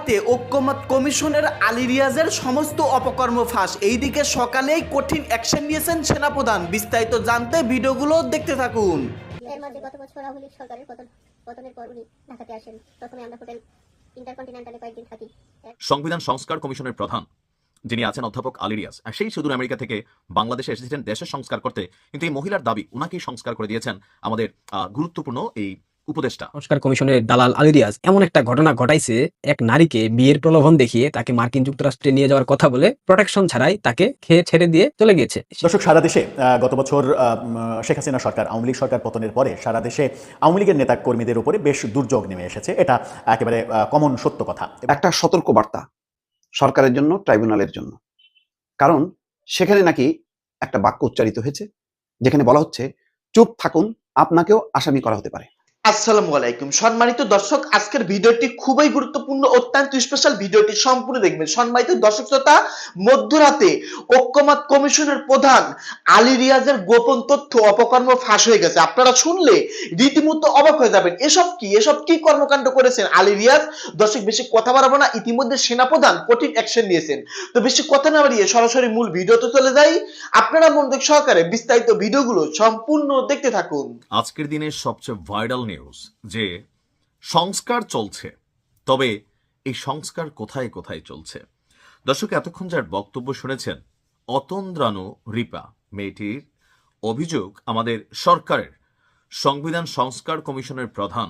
মধ্যরাতে ঐক্যমত কমিশনের আলী রিয়াজের সমস্ত অপকর্ম ফাঁস। এইদিকে সকালেই কঠিন অ্যাকশন নিয়েছেন সেনাপ্রধান। বিস্তারিত জানতে ভিডিওগুলো দেখতে থাকুন। এর মধ্যে গত বছর আওয়ামী লীগ সরকারের পতন পতনের পর উনি ঢাকাতে আসেন। প্রথমে আমরা হোটেল ইন্টারকন্টিনেন্টালে কয়েকদিন থাকি। সংবিধান সংস্কার কমিশনের প্রধান যিনি আছেন অধ্যাপক আলিরিয়াস আর সেই সুদূর আমেরিকা থেকে বাংলাদেশে এসেছিলেন দেশের সংস্কার করতে। কিন্তু এই মহিলার দাবি উনাকেই সংস্কার করে দিয়েছেন আমাদের গুরুত্বপূর্ণ এই উপদেষ্টা। সংস্কার কমিশনের দালাল আলিরিয়াজ এমন একটা ঘটনা ঘটাইছে এক নারীকে বিয়ের প্রলোভন দেখিয়ে তাকে মার্কিন যুক্তরাষ্ট্রে নিয়ে যাওয়ার কথা বলে প্রোটেকশন ছাড়াই তাকে খেয়ে ছেড়ে দিয়ে চলে গিয়েছে। দর্শক সারা দেশে আহ, গত বছর শেখ হাসিনা সরকার আওয়ামী লীগ সরকার পতনের পরে সারা দেশে আওয়ামী লীগের নেতা কর্মীদের উপরে বেশ দুর্যোগ নেমে এসেছে। এটা একেবারে কমন সত্য কথা। একটা সতর্ক বার্তা সরকারের জন্য ট্রাইব্যুনালের জন্য। কারণ সেখানে নাকি একটা বাক্য উচ্চারিত হয়েছে যেখানে বলা হচ্ছে চুপ থাকুন আপনাকেও আসামি করা হতে পারে। আসসালামু আলাইকুম। সম্মানিত দর্শক, আজকের ভিডিওটি খুবই গুরুত্বপূর্ণ, অত্যন্ত স্পেশাল ভিডিওটি সম্পূর্ণ দেখবেন। সম্মানিত দর্শক শ্রোতা, মধ্যরাতে ঐক্যমত কমিশনের প্রধান আলী রিয়াজের গোপন তথ্য অপকর্ম ফাঁস হয়ে গেছে। আপনারা শুনলে রীতিমতো অবাক হয়ে যাবেন, এসব কি? এসব কি কর্মকাণ্ড করেছেন আলী রিয়াজ? দর্শক, বেশি কথা বাড়াবো না, ইতিমধ্যে সেনাপ্রধান কঠিন অ্যাকশন নিয়েছেন। তো বেশি কথা না বাড়িয়ে সরাসরি মূল ভিডিওতে চলে যাই। আপনারা মনোযোগ সহকারে বিস্তারিত ভিডিওগুলো সম্পূর্ণ দেখতে থাকুন। আজকের দিনের সবচেয়ে ভাইরাল নিউজ যে সংস্কার চলছে। তবে এই সংস্কার কোথায় কোথায় চলছে? দর্শক, এতক্ষণ যার বক্তব্য শুনেছেন অতন্দ্রানু রিপা। মেয়েটির অভিযোগ আমাদের সরকারের। সংবিধান সংস্কার কমিশনের প্রধান,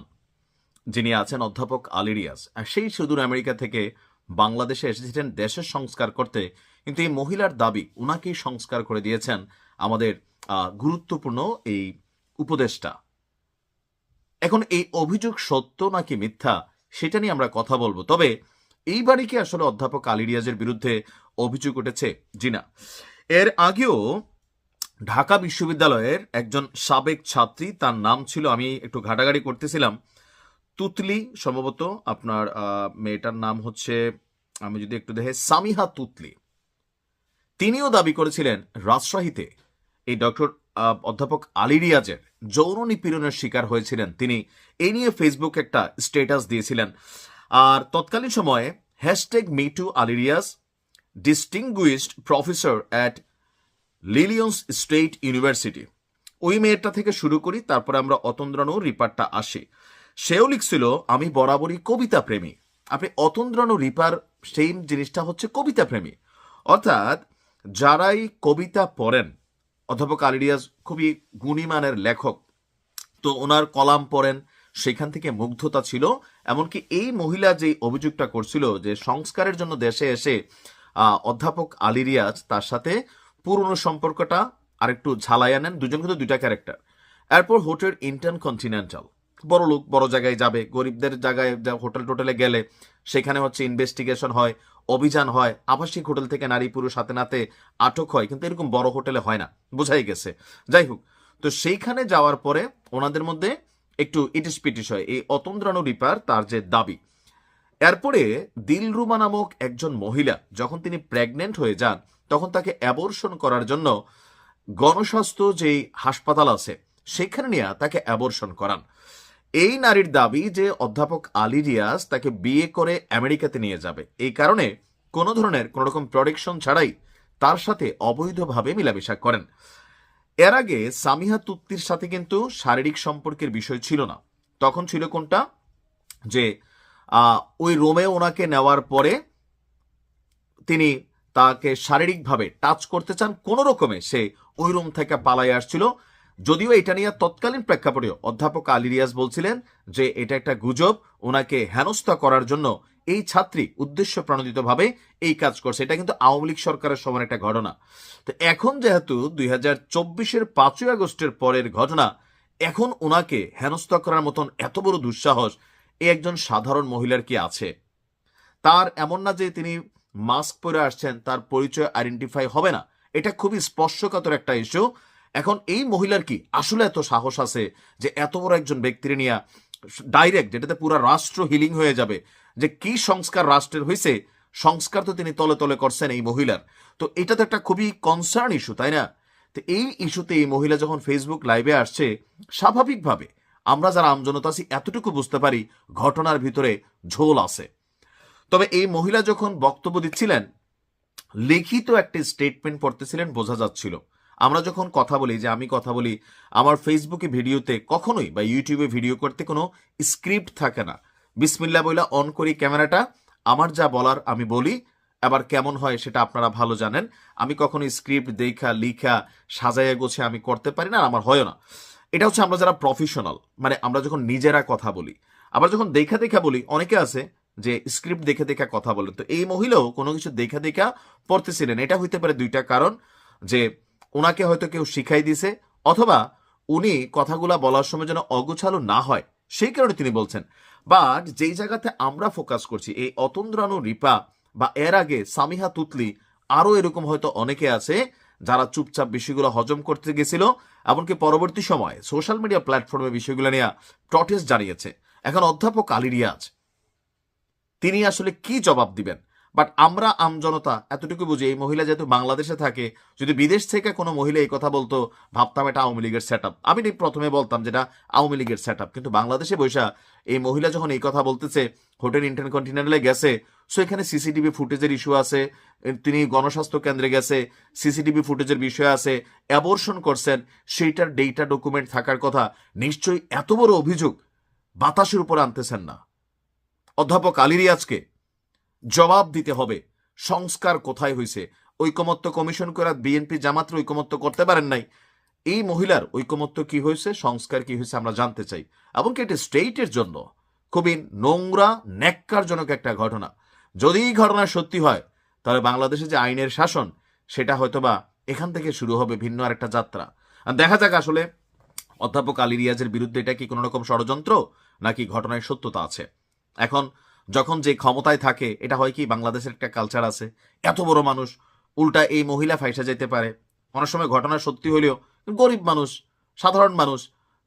যিনি আছেন অধ্যাপক আলিরিয়াস আর সেই সুদূর আমেরিকা থেকে বাংলাদেশে এসেছিলেন দেশের সংস্কার করতে। কিন্তু এই মহিলার দাবি, উনাকেই সংস্কার করে দিয়েছেন আমাদের গুরুত্বপূর্ণ এই উপদেষ্টা। এখন এই অভিযোগ সত্য নাকি মিথ্যা, সেটা নিয়ে আমরা কথা বলব। তবে এইবারই কি আসলে অধ্যাপক আলিরিয়াজের বিরুদ্ধে অভিযোগ উঠেছে? জিনা এর আগেও ঢাকা বিশ্ববিদ্যালয়ের একজন সাবেক ছাত্রী, তার নাম ছিল, আমি একটু ঘাটাঘাটি করতেছিলাম, তুতলি, সম্ভবত আপনার মেয়েটার নাম হচ্ছে, আমি যদি একটু দেখে, সামিহা তুতলি। তিনিও দাবি করেছিলেন, রাজশাহীতে এই ডক্টর অধ্যাপক আলী রিয়াজের যৌন নিপীড়নের শিকার হয়েছিলেন তিনি। এই নিয়ে ফেসবুক একটা স্ট্যাটাস দিয়েছিলেন। আর তৎকালীন সময়ে hashtag me too Ali Riaz distinguished professor at Illinois state university ওই মেয়েরটা থেকে শুরু করি, তারপরে আমরা অতন্দ্রানু রিপারটা আসি। সেও লিখছিল, আমি বরাবরই কবিতা প্রেমী। আপনি অতন্দ্রানু রিপার সেই জিনিসটা হচ্ছে কবিতা প্রেমী। অর্থাৎ যারাই কবিতা পড়েন অধ্যাপক আলিরিয়াজ খুবই গুণীমানের লেখক। তো ওনার কলাম পড়েন, সেখান থেকে মুগ্ধতা ছিল। এমনকি এই মহিলা যে অভিযোগটা করছিল যে সংস্কারের জন্য দেশে এসে অধ্যাপক আলিরিয়াজ তার সাথে পুরনো সম্পর্কটা আরেকটু ঝালাইয়া নেন। দুজন কিন্তু দুইটা ক্যারেক্টার। এরপর হোটেল ইন্টার্ন কন্টিনেন্টাল। বড় লোক, বড় জায়গায় যাবে, গরিবদের জায়গায় হোটেল টোটেলে গেলে সেখানে হচ্ছে ইনভেস্টিগেশন হয়। অভিযান হয়। আবাসিক হোটেল থেকে নারী পুরুষ হাতে নাতে আটক হয়, কিন্তু এরকম বড় হোটেলে হয় না, বোঝাই গেছে। যাই হোক, তো সেইখানে যাওয়ার পরে ওনাদের মধ্যে একটু ইটিস পিটিস হয়। এই অতন্দ্রানু রিপার তার যে দাবি। এরপরে দিলরুমা নামক একজন মহিলা, যখন তিনি প্রেগনেন্ট হয়ে যান, তখন তাকে অ্যাবর্ষণ করার জন্য গণস্বাস্থ্য যেই হাসপাতাল আছে, সেখানে নিয়ে তাকে অ্যাবর্ষণ করান। এই নারীর দাবি যে অধ্যাপক আলী রিয়াজ তাকে বিয়ে করে আমেরিকাতে নিয়ে যাবে। এই কারণে কোনো ধরনের কোনো রকম প্রোটেকশন ছাড়াই তার সাথে অবৈধভাবে মিলামেশা করেন। এর আগে সামিহা তুত্তির সাথে কিন্তু শারীরিক সম্পর্কের বিষয় ছিল না। তখন ছিল কোনটা? যে ওই রোমে ওনাকে নেওয়ার পরে তিনি তাকে শারীরিকভাবে টাচ করতে চান। কোনো রকমে সে ওই রুম থেকে পালাই আসছিল। যদিও এটা নিয়ে তৎকালীন প্রেক্ষাপটে অধ্যাপক আলী রিয়াজ বলছিলেন যে এটা একটা গুজব, ওনাকে হেনস্থা করার জন্য এই ছাত্রী উদ্দেশ্য প্রণোদিতভাবে এই কাজ করছে। এটা কিন্তু আওয়ামী লীগ সরকারের সময় একটা ঘটনা। তো এখন যেহেতু দুই হাজার চব্বিশের পাঁচই আগস্টের পরের ঘটনা, এখন ওনাকে হেনস্থা করার মতন এত বড় দুঃসাহস এই একজন সাধারণ মহিলার কি আছে? তার এমন না যে তিনি মাস্ক পরে আসছেন, তার পরিচয় আইডেন্টিফাই হবে না। এটা খুবই স্পর্শকাতর একটা ইস্যু এখন এই মহিলার কি আসলে এত সাহস আছে যে এত বড় একজন ব্যক্তির নিয়ে ডাইরেক্ট যেটাতে পুরো রাষ্ট্র হিলিং হয়ে যাবে, যে কি সংস্কার রাষ্ট্রের হয়েছে সংস্কার তো তিনি তলে তলে করছেন এই মহিলার। তো এটা তো একটা খুবই কনসার্ন ইস্যু তাই না? তো এই ইস্যুতে এই মহিলা যখন ফেসবুক লাইভে আসছে, স্বাভাবিকভাবে আমরা যারা আমজনতা আছি, এতটুকু বুঝতে পারি ঘটনার ভিতরে ঝোল আছে। তবে এই মহিলা যখন বক্তব্য দিচ্ছিলেন, লিখিত একটি স্টেটমেন্ট পড়তেছিলেন, বোঝা যাচ্ছিল। আমরা যখন কথা বলি, যে আমি কথা বলি, আমার ফেসবুকে ভিডিওতে কখনোই বা ইউটিউবে ভিডিও করতে কোনো স্ক্রিপ্ট থাকে না। বিসমিল্লা বইলা অন করি ক্যামেরাটা, আমার যা বলার আমি বলি, আবার কেমন হয় সেটা আপনারা ভালো জানেন। আমি কখনো স্ক্রিপ্ট দেখা, লিখা, সাজাইয়া গোছে আমি করতে পারি না আমার হয় না। এটা হচ্ছে আমরা যারা প্রফেশনাল মানে আমরা যখন নিজেরা কথা বলি, আবার যখন দেখা দেখা বলি, অনেকে আছে যে স্ক্রিপ্ট দেখে দেখা কথা বলে। তো এই মহিলাও কোনো কিছু দেখা দেখা পড়তেছিলেন। এটা হইতে পারে দুইটা কারণ, যে ওনাকে হয়তো কেউ শিখাই দিছে, অথবা উনি কথাগুলা বলার সময় যেন অগোছালো না হয়, সেই কারণে তিনি বলছেন। বাট যেই জায়গাতে আমরা ফোকাস করছি, এই অতন্দ্রানু রিপা বা এর আগে সামিহা তুতলি, আরও এরকম হয়তো অনেকে আছে যারা চুপচাপ বিষয়গুলো হজম করতে গেছিল, এমনকি পরবর্তী সময় সোশ্যাল মিডিয়া প্ল্যাটফর্মে বিষয়গুলো নিয়ে প্রটেস্ট জানিয়েছে। এখন অধ্যাপক আলী রিয়াজ, তিনি আসলে কি জবাব দিবেন? বাট আমরা আমজনতা এতটুকু বুঝি এই মহিলা যেহেতু বাংলাদেশে থাকে, যদি বিদেশ থেকে কোনো মহিলা এই কথা বলতো, ভাবতাম এটা আওয়ামী লীগের সেট আপ আমি প্রথমে বলতাম যেটা আওয়ামী লীগের সেট আপ কিন্তু বাংলাদেশে বৈশা এই মহিলা যখন এই কথা বলতেছে, হোটেল ইন্টারকন্টিনেন্টালে গেছে সো এখানে সিসিটিভি ফুটেজের ইস্যু আছে তিনি গণস্বাস্থ্য কেন্দ্রে গেছে সিসিটিভি ফুটেজের বিষয় আছে অ্যাবর্শন করছেন, সেইটার ডেটা ডকুমেন্ট থাকার কথা নিশ্চয়ই এত বড় অভিযোগ বাতাসের উপর আনতেছেন না। অধ্যাপক আলী রিয়াজকে জবাব দিতে হবে। সংস্কার কোথায় হয়েছে ঐকমত্য কমিশন করে বিএনপি জামাতের ঐকমত্য করতে পারেন নাই। এই মহিলার ঐকমত্য কি হয়েছে সংস্কার কি হয়েছে আমরা জানতে চাই। এবং এটি স্টেটের জন্য? খুবই নোংরা, ন্যাক্কারজনক একটা ঘটনা। যদি এই ঘটনা সত্যি হয়, তাহলে বাংলাদেশে যে আইনের শাসন, সেটা হয়তোবা এখান থেকে শুরু হবে ভিন্ন আরেকটা যাত্রা। আর দেখা যাক আসলে অধ্যাপক আলী রিয়াজের বিরুদ্ধে এটা কি কোনো রকম ষড়যন্ত্র, নাকি ঘটনায় সত্যতা আছে। এখন যখন যে ক্ষমতায় থাকে, এটা হয় কি, বাংলাদেশের একটা কালচার আছে। এত বড় মানুষ, উল্টা এই মহিলা ফাইসা যেতে পারে। অনেক সময় ঘটনা সত্যি হলেও গরিব মানুষ, সাধারণ মানুষ।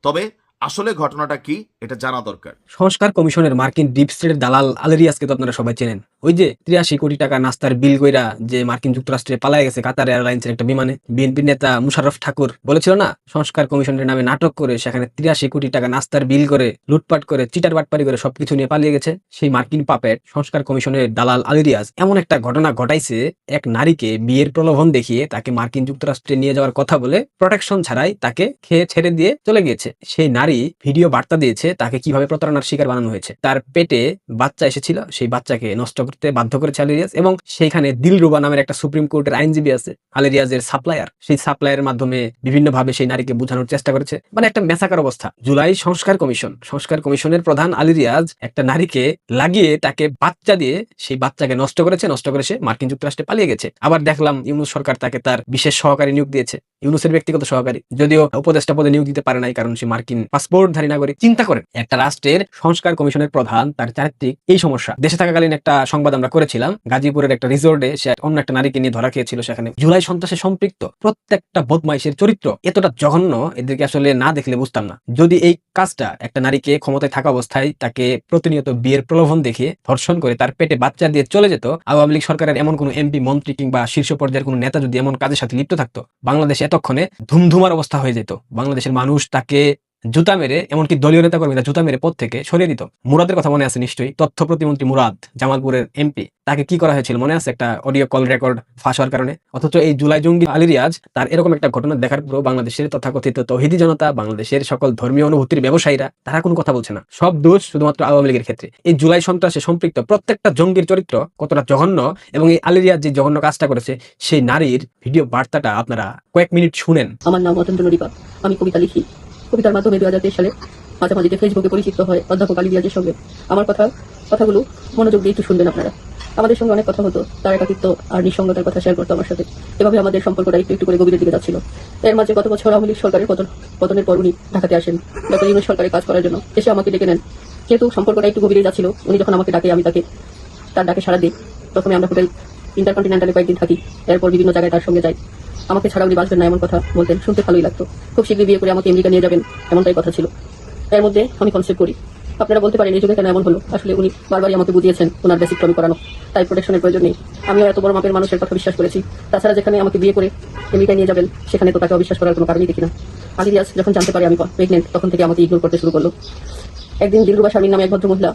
তবে আসলে ঘটনাটা কি, এটা জানা দরকার। সংস্কার কমিশনের মার্কিন ডিপ স্টেটের দালাল আলেরিয়াসকে তো আপনারা সবাই চেনেন। ওই যে তিরাশি কোটি টাকা নাস্তার বিল কইরা যে মার্কিন যুক্তরাষ্ট্রে পালায় গেছে কাতার এয়ারলাইন্সের একটা বিমানে, বিএনপি নেতা মুশারফ ঠাকুর বলেছিল না, সংস্কার কমিশনের নামে নাটক করে সেখানে তিরাশি কোটি টাকা নাস্তার বিল করে, লুটপাট করে, চিটার বাটপারি করে সবকিছু নিয়ে পালিয়ে গেছে। সেই মার্কিন পাপেট সংস্কার কমিশনের দালাল আলেরিয়াস এমন একটা ঘটনা ঘটাইছে, এক নারীকে বিয়ের প্রলোভন দেখিয়ে তাকে মার্কিন যুক্তরাষ্ট্রে নিয়ে যাওয়ার কথা বলে প্রোটেকশন ছাড়াই তাকে খেয়ে ছেড়ে দিয়ে চলে গিয়েছে। সেই নারী ভিডিও বার্তা দিয়েছে তাকে কীভাবে প্রতারণার শিকার বানানো হয়েছে। তার পেটে বাচ্চা এসেছিল, সেই বাচ্চাকে নষ্ট করতে বাধ্য করেছে আলেরিয়াস এবং সেইখানে দিলরুবা নামের একটা সুপ্রিম কোর্টের আইনজীবী আছে, আলেরিয়াজের সাপ্লায়ার। সেই সাপ্লায়ারের মাধ্যমে বিভিন্ন ভাবে সেই নারীকে বোঝানোর চেষ্টা করেছে। মানে একটা মেসাকার অবস্থা। জুলাই সংস্কার কমিশন, সংস্কার কমিশনের প্রধান আলিরিয়াজ একটা নারীকে লাগিয়ে তাকে বাচ্চা দিয়ে সেই বাচ্চাকে নষ্ট করেছে, নষ্ট করে সে মার্কিন যুক্তরাষ্ট্রে পালিয়ে গেছে। আবার দেখলাম ইউনুস সরকার তাকে তার বিশেষ সহকারী নিয়োগ দিয়েছে। ইউনুসের ব্যক্তিগত সহকারী। যদিও উপদেষ্টা পদে নিয়োগ দিতে পারে নাই কারণ সে মার্কিন পাসপোর্টধারী নাগরিক। চিন্তা করেন, একটা রাষ্ট্রের সংস্কার কমিশনের প্রধান তার চারিত্রিক এই সমস্যা। দেশে থাকাকালীন একটা সংবাদ আমরা করেছিলাম, গাজীপুরের একটা রিসোর্টে সে অন্য একটা নারীকে নিয়ে ধরা খেয়েছিল, সেখানে জুলাই সন্ত্রাসে সম্পৃক্ত প্রত্যেকটা বদমাইশের চরিত্র। এতটা জঘন্য, এদেরকে আসলে না দেখলে বুঝতাম না। যদি এই কাজটা একটা নারীকে ক্ষমতায় থাকা অবস্থায় তাকে প্রতিনিয়ত বিয়ের প্রলোভন দেখিয়ে ধর্ষণ করে তার পেটে বাচ্চা দিয়ে চলে যেত, আওয়ামী লীগ সরকারের এমন কোনো এমপি, মন্ত্রী কিংবা শীর্ষ পর্যায়ের কোনো নেতা যদি এমন কাজের সাথে লিপ্ত থাকতো, বাংলাদেশ এতক্ষণে ধুমধুমার অবস্থা হয়ে যেত। বাংলাদেশের মানুষ তাকে জুতা মেরে, এমনকি দলীয় নেতা কর্মীরা জুতা মেরে পদ থেকে সরিয়ে দিত। মুরাদের কথা মনে আছে নিশ্চয়ই? তথ্য প্রতিমন্ত্রী মুরাদ, জামালপুরের এমপি, তাকে কি করা হয়েছিল? মনে আছে একটা অডিও কল রেকর্ড ফাঁস হওয়ার কারণে? অথচ এই জুলাই জঙ্গি আলী রিয়াজ তার এরকম একটা ঘটনা দেখার পরও বাংলাদেশের তথাকথিত তহিদি জনতা, বাংলাদেশের সকল ধর্মীয় অনুভূতির ব্যবসায়ীরা তারা কোনো কথা বলছে না। সব দোষ শুধুমাত্র আওয়ামী লীগের ক্ষেত্রে। এই জুলাই সন্ত্রাসে সম্পৃক্ত প্রত্যেকটা জঙ্গির চরিত্র কতটা জঘন্য এবং এই আলী রিয়াজ যে জঘন্য কাজটা করেছে, সেই নারীর ভিডিও বার্তাটা আপনারা কয়েক মিনিট শুনেন। আমার নাম অতন্দ্র আমি কবিতা লিখি। কবিতার মাধ্যমে দু হাজার তেইশ সালে মাঝামাঝিতে ফেসবুকে পরিচিত হয় অধ্যাপক আলী রিয়াজের সঙ্গে। আমার কথা, কথাগুলো মনোযোগ দিয়ে একটু শুনবেন আপনারা। আমাদের সঙ্গে অনেক কথা হতো, তার একাকিত্ব আর নিঃসঙ্গতার কথা শেয়ার করতো আমার সাথে। এভাবে আমাদের সম্পর্কটা একটু একটু করে গভীরের দিকে যাচ্ছিল। এর মাঝে গত বছর আওয়ামী লীগ সরকারের পতন, পতনের পর উনি ঢাকাতে আসেন। ডক্টর ইউনুস সরকারের কাজ করার জন্য এসে আমাকে ডেকে নেন। যেহেতু সম্পর্কটা একটু গভীরে যাচ্ছিল, উনি যখন আমাকে ডাকে, আমি তাকে তার ডাকে সারা দিই। প্রথমে আমরা হোটেল ইন্টারকন্টিনেন্টালে কয়েকদিন থাকি, এরপর বিভিন্ন জায়গায় তার সঙ্গে যাই। আমাকে ছাড়া উনি বাঁচবেন না এমন কথা বলতেন, শুনতে ভালোই লাগতো। খুব শীঘ্রই বিয়ে করে আমাকে আমেরিকা নিয়ে যাবেন, এমনটাই কথা ছিল। এর মধ্যে আমি কনসেপ্ট করি। আপনারা বলতে পারেন, এই যুগে কেন এমন হলো? আসলে উনি বারবারই আমাকে বুঝিয়েছেন, ওনার বেসিক টমি করানো। তাই প্রোটেকশনের প্রয়োজন নেই। আমিও এত বড় মাপের মানুষের কথা বিশ্বাস করেছি। তাছাড়া যেখানে আমাকে বিয়ে করে আমেরিকায় নিয়ে যাবেন, সেখানে তো তাকে অবিশ্বাস করার কোনো কারণই দেখি না। আলী রিয়াজ যখন জানতে পারি আমি প্রেগনেন্ট তখন থেকে আমাকে ইগনোর করতে শুরু করল। একদিন দিলরুবা শারমিন নামে এক ভদ্র মহিলা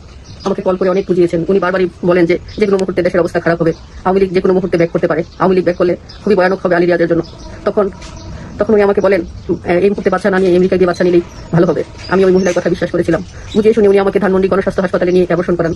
আমাকে কল করে অনেক বুঝিয়েছেন। উনি বারবারই বলেন যে যে কোনো মুহূর্তে দেশের অবস্থা খারাপ হবে। আওয়ামী লীগ যে কোনো মুহূর্তে ব্যাক করতে পারে। আওয়ামী লীগ ব্যাক করলে খুবই ভয়ানক হবে আলিরিয়াদের জন্য। তখন তখন উনি আমাকে বলেন এই মুহূর্তে বাচ্চা না নিয়ে আমেরিকা গিয়ে বাচ্চা নিলেই ভালো হবে। আমি ওই মহিলার কথা বিশ্বাস করেছিলাম। বুঝিয়ে শুনে উনি আমাকে ধানমন্ডি গণস্বাস্থ্য হাসপাতালে নিয়ে অ্যাবর্শন করান।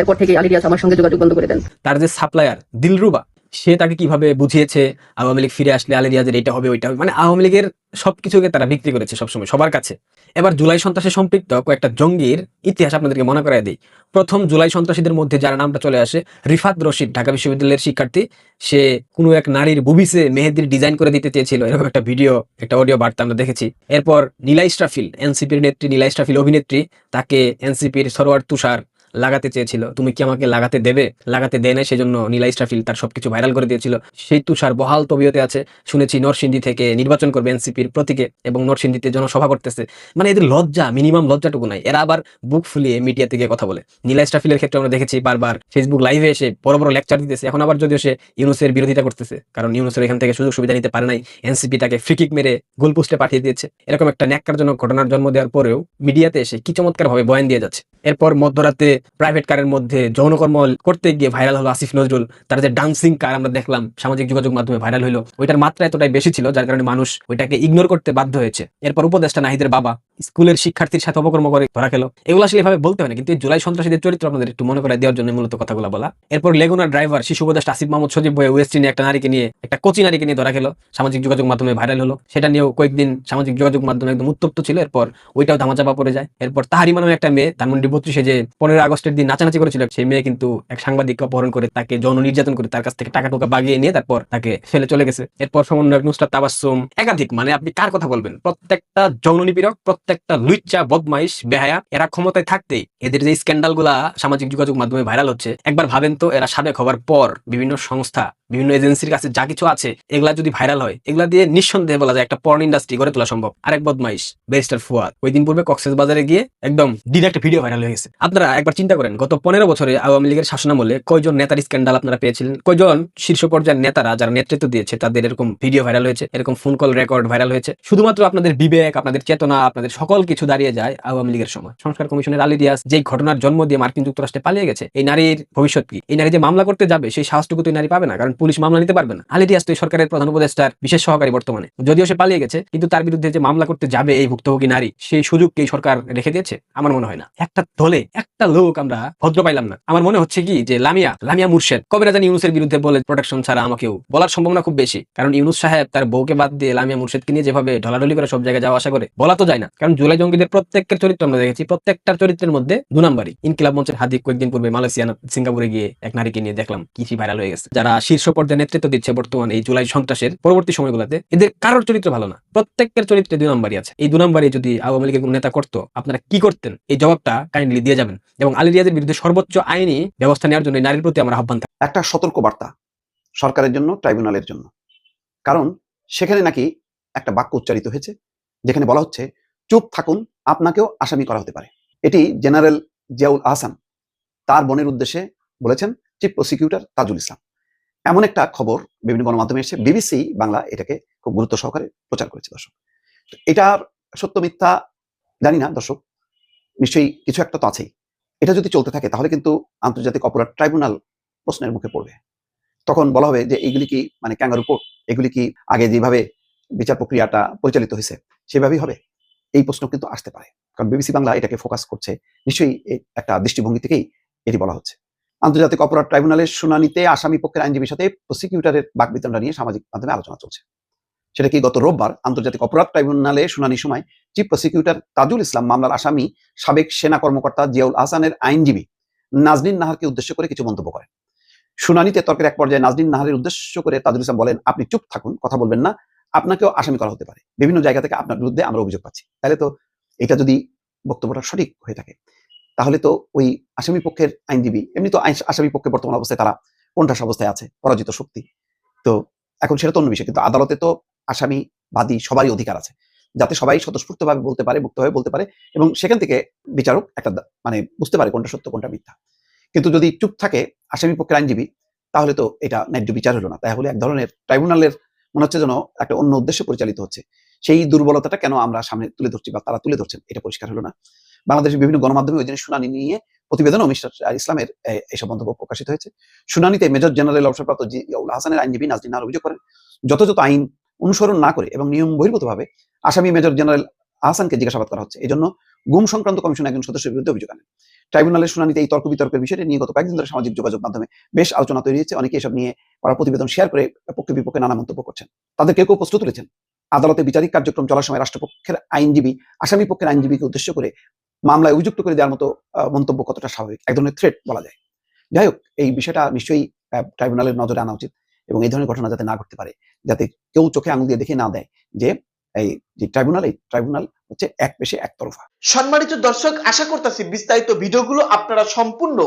এরপর থেকে আলিরিয়াজ আমার সঙ্গে যোগাযোগ বন্ধ করে দেন। তার যে সাপ্লায়ার, দিলরুবা সে তাকে কীভাবে বুঝিয়েছে? আওয়ামী লীগ ফিরে আসলে আলী রিয়াজের এটা হবে, ওইটা হবে মানে আওয়ামী লীগের সবকিছুকে তারা বিক্রি করেছে সবসময়, সবার কাছে। এবার জুলাই সন্ত্রাসে সম্পৃক্ত কয়েকটা জঙ্গির ইতিহাস আপনাদেরকে মনে করাই দিই। প্রথম জুলাই সন্ত্রাসীদের মধ্যে যার নামটা চলে আসে, রিফাত রশিদ, ঢাকা বিশ্ববিদ্যালয়ের শিক্ষার্থী। সে কোনো এক নারীর বুবিসে মেহেদির ডিজাইন করে দিতে চেয়েছিল। এরকম একটা ভিডিও একটা অডিও বার্তা আমরা দেখেছি। এরপর নীলা ইস্টাফিল এনসিপির নেত্রী, নীলা ইস্টাফিল অভিনেত্রী, তাকে এনসিপির সরোয়ার তুষার লাগাতে চেয়েছিল। তুমি কি আমাকে লাগাতে দেবে? লাগাতে দেয় না সেজন্য নীলা ইস্টাফিল তার সবকিছু ভাইরাল করে দিয়েছিল। সেই তুষার বহাল তবিয়তে আছে। শুনেছি নরসিংদী থেকে নির্বাচন করবে এনসিপির প্রতীকে এবং নরসিংদীতে জনসভা করতেছে। মানে এদের লজ্জা, মিনিমাম লজ্জাটুকু নাই। এরা আবার বুক ফুলিয়ে মিডিয়া থেকে কথা বলে। নীলা ইস্টাফিলের ক্ষেত্রে আমরা দেখেছি বারবার ফেসবুক লাইভে এসে বড় বড় লেকচার দিতেছে। এখন আবার যদিও সে ইউনুসের বিরোধিতা করতেছে, কারণ ইউনুসের এখান থেকে সুযোগ সুবিধা নিতে পারে নাই। এনসিপি তাকে ফ্রিকিক মেরে গোল পোস্টে পাঠিয়ে দিয়েছে। এরকম একটা ন্যাক্কারজনক ঘটনার জন্ম দেওয়ার পরেও মিডিয়াতে এসে কি চমৎকার ভাবে বয়ান দিয়ে যাচ্ছে। এরপর মধ্যরাতে প্রাইভেট কারের মধ্যে যৌনকর্ম করতে গিয়ে ভাইরাল হলো আসিফ নজরুল। তার যে ডান্সিং কার আমরা দেখলাম, সামাজিক যোগাযোগ মাধ্যমে ভাইরাল হলো। ওইটার মাত্রা এতটাই বেশি ছিল, যার কারণে মানুষ ওইটাকে ইগনোর করতে বাধ্য হয়েছে। এরপর উপদেষ্টা নাহিদের বাবা স্কুলের শিক্ষার্থীর সাথে অপকর্ম করে, ধরা খেলো। এগুলো আসলে এভাবে বলতে হয় না, কিন্তু জুলাই সন্ত্রাসীদের চরিত্র আপনাদের একটু মনে করে দেওয়ার জন্য মূলত কথাগুলো বলা। এরপর লেগুনার ড্রাইভার, শিশু উপদেষ্টা আসিফ মাহমুদ সজীব বয়ে ওয়েস্টিনে একটা নারীকে নিয়ে, একটা কোচি নারীকে নিয়ে ধরা খেলো। সামাজিক যোগাযোগ মাধ্যমে ভাইরাল হলো। সেটা নিয়েও কয়েকদিন সামাজিক যোগাযোগ মাধ্যমে একদম উত্তপ্ত ছিল। এরপর ওইটাও ধামাচাপা পড়ে যায়। এরপর তাহারিমা নামে একটা মেয়ে তার ধানমন্ডি বত্রিশে যে পনেরো আগস্টের দিন নাচানাচি করেছিল, সেই মেয়ে কিন্তু এক সাংবাদিককে অপহরণ করে তাকে যৌন নির্যাতন করে তার কাছ থেকে টাকা টোকা বাগিয়ে নিয়ে তারপর তাকে ফেলে চলে গেছে। এরপর সমন্বয়ক নুসরাত তাবাসসুম একাধিক মানে আপনি কার কথা বলবেন? প্রত্যেকটা যৌন নিপীড়ক প্রত্যেকটা লুচ্চা, বদমাইশ, বেহায়া, এরা ক্ষমতায় থাকতেই এদের যে স্ক্যান্ডালগুলা সামাজিক যোগাযোগ মাধ্যমে ভাইরাল হচ্ছে, একবার ভাবেন তো এরা সাবেক হওয়ার পর বিভিন্ন সংস্থা, বিভিন্ন এজেন্সির কাছে যা কিছু আছে, এগুলা যদি ভাইরাল হয়, এগুলা দিয়ে নিঃসন্দেহে বলা যায় একটা পর্ন ইন্ডাস্ট্রি গড়ে তোলা সম্ভব। আরেক বদমাইশ, ব্যারিস্টার ফুয়াদ, ওই দিন পূর্বে কক্সেস বাজারে গিয়ে একদম ডিরেক্ট ভিডিও ভাইরাল হয়ে গেছে। আপনারা একবার চিন্তা করেন, গত পনেরো বছরে আওয়ামী লীগের শাসনামলে কয়জন নেতার স্ক্যান্ডাল আপনারা পেয়েছিলেন? কয়জন শীর্ষ পর্যায়ের নেতারা যারা নেতৃত্ব দিয়েছে, তাদের এরকম ভিডিও ভাইরাল হয়েছে, এরকম ফোন কল রেকর্ড ভাইরাল হয়েছে? শুধুমাত্র আপনাদের বিবেক, আপনাদের চেতনা, আপনাদের সকল কিছু দাঁড়িয়ে যায় আওয়ামী লীগের সময়। সংস্কার কমিশনের আলী রিয়াজ যেই ঘটনার জন্ম দিয়ে মার্কিন যুক্তরাষ্ট্রে পালিয়ে গেছে, এই নারীর ভবিষ্যৎ কি? এই নারী যে মামলা করতে যাবে, সেই সাহসটুকু তো নারী পাবে না, কারণ পুলিশ মামলা নিতে পারবে না। আলী রিয়াজ তো সরকারের প্রধান উপদেষ্টার বিশেষ সহকারী বর্তমানে। যদিও সে পালিয়ে গেছে, কিন্তু তার বিরুদ্ধে যে মামলা করতে যাবে এই ভুক্তভোগী নারী, সেই সুযোগ কি সরকার রেখে দিয়েছে, আমার মনে হয় না। একটা দলে, একটা লোক আমরা ভদ্র পাইলাম না। আমার মনে হচ্ছে কি যে লামিয়া লামিয়া মুর্শেদ, কবে জানি ইউনুসের বিরুদ্ধে বলে প্রোটেকশন ছাড়া আমাকেও বলার সম্ভাবনা খুব বেশি। কারণ ইউনুস সাহেব তার বউকে বাদ দিয়ে লামিয়া মুর্শেদকে নিয়ে যেভাবে ঢলাঢলি করে সব জায়গায় যাওয়া আশা করে, বলা তো যায় না। জুলাই জঙ্গিদের প্রত্যেকের চরিত্র আমরা দেখেছি। প্রত্যেকটার চরিত্রের মধ্যে দু নাম্বারই। ইনকিলাব মঞ্চের হাদিক কয়েকদিন পূর্বে মালয়েশিয়া, সিঙ্গাপুরে গিয়ে এক নারীকে নিয়ে দেখলাম, কি ভাইরাল হয়ে গেছে। যারা শীর্ষ পর্যায়ে নেতৃত্ব দিচ্ছে বর্তমান এই জুলাই সন্ত্রাসের পরবর্তী সময়গুলোতে, এদের কারোর চরিত্র ভালো না। প্রত্যেকের চরিত্রে দুই নাম্বারই আছে। এই দু নাম্বারই যদি আওয়ামী লীগের কোনো নেতা করতো, আপনারা কি করতেন? এই জবাবটা কাইন্ডলি দিয়ে যাবেন। এবং আলী রিয়াজের বিরুদ্ধে সর্বোচ্চ আইনি ব্যবস্থা নেওয়ার জন্য নারীর প্রতি আমার আহ্বান থাকবে। একটা সতর্ক বার্তা সরকারের জন্য, ট্রাইব্যুনালের জন্য। কারণ সেখানে নাকি একটা বাক্য উচ্চারিত হয়েছে, যেখানে বলা হচ্ছে চুপ থাকুন, আপনাকেও আসামি করা হতে পারে। এটি জেনারেল জিয়াউল আহসান তার বোনের উদ্দেশ্যে বলেছেন, চিফ প্রসিকিউটর তাজুল ইসলাম। এমন একটা খবর বিভিন্ন গণমাধ্যমে এসে বিবিসি বাংলা এটাকে খুব গুরুত্ব সহকারে প্রচার করেছে, দর্শক। এটার সত্য মিথ্যা জানি না, দর্শক। নিশ্চয়ই কিছু একটা তো আছেই। এটা যদি চলতে থাকে, তাহলে কিন্তু আন্তর্জাতিক অপরাধ ট্রাইব্যুনাল প্রশ্নের মুখে পড়বে। তখন বলা হবে যে, এইগুলি কি মানে ক্যাঙ্গারু কোর্ট? এগুলি কি আগে যেভাবে বিচার প্রক্রিয়াটা পরিচালিত হয়েছে, সেভাবেই হবে? এই প্রশ্ন কিন্তু আসতে পারে। কারণ বিবিসি বাংলা এটাকে ফোকাস করছে নিশ্চয়ই একটা দৃষ্টিভঙ্গি থেকেই এটি বলা হচ্ছে। আন্তর্জাতিক অপরাধ ট্রাইব্যুনালের শুনানিতে আসামি পক্ষের আইনজীবীর সাথে প্রসিকিউটরের বাকবিতণ্ডা নিয়ে সামাজিক মাধ্যমে আলোচনা চলছে। সেটা কি গত রোববার আন্তর্জাতিক অপরাধ ট্রাইব্যুনালে শুনানির সময় চিফ প্রসিকিউটর তাজুল ইসলাম মামলার আসামি সাবেক সেনা কর্মকর্তা জিয়াউল আহসানের আইনজীবী নাজনীন নাহারকে উদ্দেশ্য করে কিছু মন্তব্য করেন। শুনানিতে তর্কের এক পর্যায়ে নাজনীন নাহারের উদ্দেশ্য করে তাজুল ইসলাম বলেন, আপনি চুপ থাকুন, কথা বলবেন না। আপনাকেও আসামি করা হতে পারে। বিভিন্ন জায়গা থেকে আপনার বিরুদ্ধে আমরা অভিযোগ পাচ্ছি। তাহলে তো এটা যদি বক্তব্যটা সঠিক হয়ে থাকে, তাহলে তো ওই আসামি পক্ষের আইনজীবী, এমনি তো আসামি পক্ষে বর্তমান অবস্থায় তারা কোনঠাস অবস্থায় আছে, পরাজিত শক্তি। তো এখন সেটা তো অন্য বিষয়, কিন্তু আদালতে তো আসামি বাদী সবারই অধিকার আছে, যাতে সবাই স্বতঃস্ফূর্তভাবে বলতে পারে, মুক্তভাবে বলতে পারে, এবং সেখান থেকে বিচারক একটা মানে বুঝতে পারে কোনটা সত্য, কোনটা মিথ্যা। কিন্তু যদি চুপ থাকে আসামি পক্ষের আইনজীবী, তাহলে তো এটা ন্যায্য বিচার হলো না। তাহলে এক ধরনের ট্রাইব্যুনালের মনে হচ্ছে যেন একটা অন্য উদ্দেশ্যে পরিচালিত হচ্ছে। সেই দুর্বলতাটা কেন আমরা সামনে তুলে ধরছি বা তারা তুলে ধরছেন, এটা পরিষ্কার হলো না। বাংলাদেশের বিভিন্ন গণমাধ্যমে ওই দিনের শুনানি নিয়ে প্রতিবেদনও মিস্টার ইসলামের এইসব মন্তব্য প্রকাশিত হয়েছে। শুনানিতে মেজর জেনারেল অবসরপ্রাপ্ত জিয়াউল হাসানের আইনজীবী নাজদিন অভিযোগ করেন, যথাযথ আইন অনুসরণ না করে এবং নিয়ম বহির্ভূতভাবে আসামি মেজর জেনারেল আহসানকে জিজ্ঞাসাবাদ করা হচ্ছে। এই জন্য গুম সংক্রান্ত কমিশন একজন সদস্যের বিরুদ্ধে অভিযোগ আনেন। ট্রাইব্যুনালের শুনানিতে এই তর্ক বিতর্কের বিষয়টি নিয়ে গত কয়েকদিন ধরে সামাজিক যোগাযোগ মাধ্যমে বেশ আলোচনা তৈরি হয়েছে। অনেকে এসব নিয়ে করা প্রতিবেদন শেয়ার করে পক্ষে বিপক্ষে নানা মন্তব্য করছেন। তাদের কেউ কেউ প্রশ্ন তুলেছেন, আদালতে বিচারিক কার্যক্রম চলার সময় রাষ্ট্রপক্ষের আইনজীবী, আসামি পক্ষের আইনজীবীকে উদ্দেশ্য করে মামলায় অভিযুক্ত করে দেওয়ার মতো মন্তব্য কতটা স্বাভাবিক? এক ধরনের থ্রেট বলা যায়। যাই হোক, এই বিষয়টা নিশ্চয়ই ট্রাইব্যুনালের নজরে আনা উচিত এবং এই ধরনের ঘটনা যাতে না ঘটতে পারে, যাতে কেউ চোখে আঙুল দিয়ে দেখে না দেয় যে এই যে ট্রাইব্যুনাল এই ট্রাইব্যুনাল হচ্ছে এক পেশে একতরফা। সম্মানিত দর্শক, আশা করতেছি বিস্তারিত ভিডিওগুলো আপনারা সম্পূর্ণ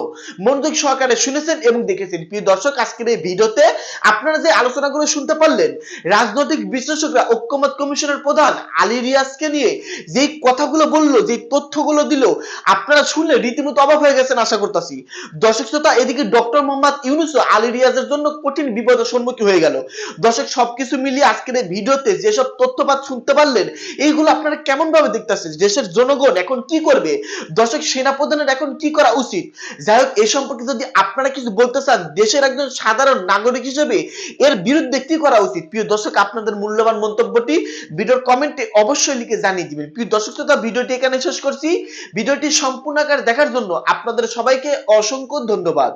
মনোযোগ সহকারে শুনেছেন এবং দেখেছেন। প্রিয় দর্শক, আজকের এই ভিডিওতে আপনারা যে আলোচনাগুলো শুনতে পারলেন, রাজনৈতিক বিশ্লেষকরা, ঐক্যমত কমিশনের প্রধান আলী রিয়াজকে নিয়ে যেই কথাগুলো বলল যে তথ্যগুলো দিল, আপনারা শুনলে রীতিমতো অবাক হয়ে গেছেন, আশা করতেছি। দর্শক শ্রোতা, এদিকে ডক্টর মোহাম্মদ ইউনুস আলী রিয়াজের জন্য কঠিন বিপদের সম্মুখীন হয়ে গেল। দর্শক, সবকিছু মিলিয়ে আজকের এই ভিডিওতে যেসব তথ্যপাত শুনতে পারলেন এইগুলো আপনারা কেমন ভাবে দেখতেছেন? দেশের জনগণ এখন কি করবে? দর্শক, সেনাপ্রধানের এখন কি করা উচিত? যাই হোক, এ সম্পর্কে যদি আপনারা কিছু বলতে চান, দেশের একজন সাধারণ নাগরিক হিসেবে এর বিরুদ্ধে কি করা উচিত? প্রিয় দর্শক, আপনাদের মূল্যবান মন্তব্যটি ভিডিওর কমেন্টে অবশ্যই লিখে জানিয়ে দিবেন। প্রিয় দর্শক শ্রোতা, ভিডিওটি এখানে শেষ করছি। ভিডিওটি সম্পূর্ণ আকার দেখার জন্য আপনাদের সবাইকে অসংখ্য ধন্যবাদ।